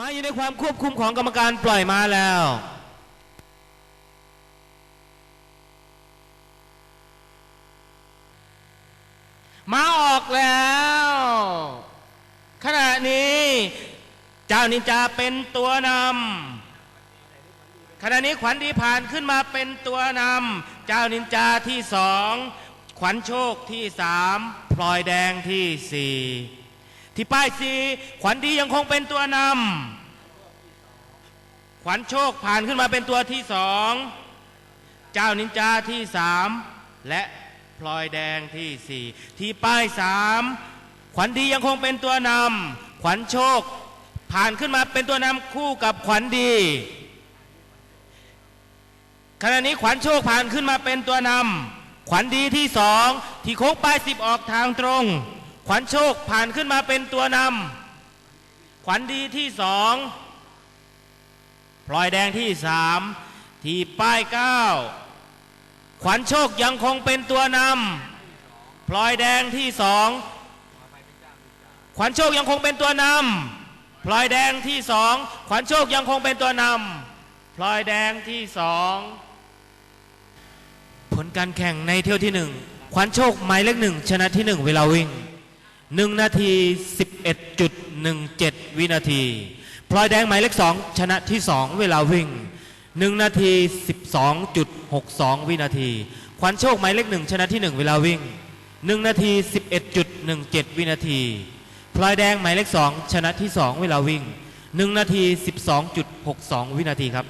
มาอยู่ในความควบคุมของกรรมการปล่อยมาแล้วมาออกแล้ว ขณะนี้ เจ้านินจาเป็นตัวนำขณะนี้ขวัญดีผ่านขึ้นมาเป็นตัวนำเจ้านินจาที่สองขวัญโชคที่สามพลอยแดงที่สี่ ที่ป้ายสีขวัญดียังคงเป็นตัวนำขวัญโชคผ่านขึ้นมาเป็นตัวที่สองเจ้านินจาที่สามและพลอยแดงที่สี่ที่ป้ายสามขวัญดียังคงเป็นตัวนำขวัญโชค ผ่านขึ้นมาเป็นตัวนำคู่กับขวัญดีขณะนี้ขวัญโชคผ่านขึ้นมาเป็นตัวนำขวัญดีที่สองที่โค้งป้ายสิบออกทางตรง ขวัญโชคผ่านขึ้นมาเป็นตัวนำขวัญดีที่สองพลอยแดงที่สามที่ป้ายเก้าขวัญโชคยังคงเป็นตัวนำพลอยแดงที่สองขวัญโชคยังคงเป็นตัวนำพลอยแดงที่สองขวัญโชคยังคงเป็นตัวนำพลอยแดงที่สองผลการแข่งในเที่ยวที่หนึ่งขวัญโชคหมายเลขหนึ่งชนะที่หนึ่งเวลาวิ่ง หนึ่งนาทีสิบเอ็ดจุดหนึ่งเจ็ดวินาที พลอยแดงหมายเลขสองชนะที่สองเวลาวิ่งหนึ่งนาทีสิบสองจุดหกสองวินาที ขวัญโชคหมายเลขหนึ่งชนะที่หนึ่งเวลาวิ่งหนึ่งนาทีสิบเอ็ดจุดหนึ่งเจ็ดวินาที พลอยแดงหมายเลขสองชนะที่สองเวลาวิ่งหนึ่งนาทีสิบสองจุดหกสองวินาทีครับ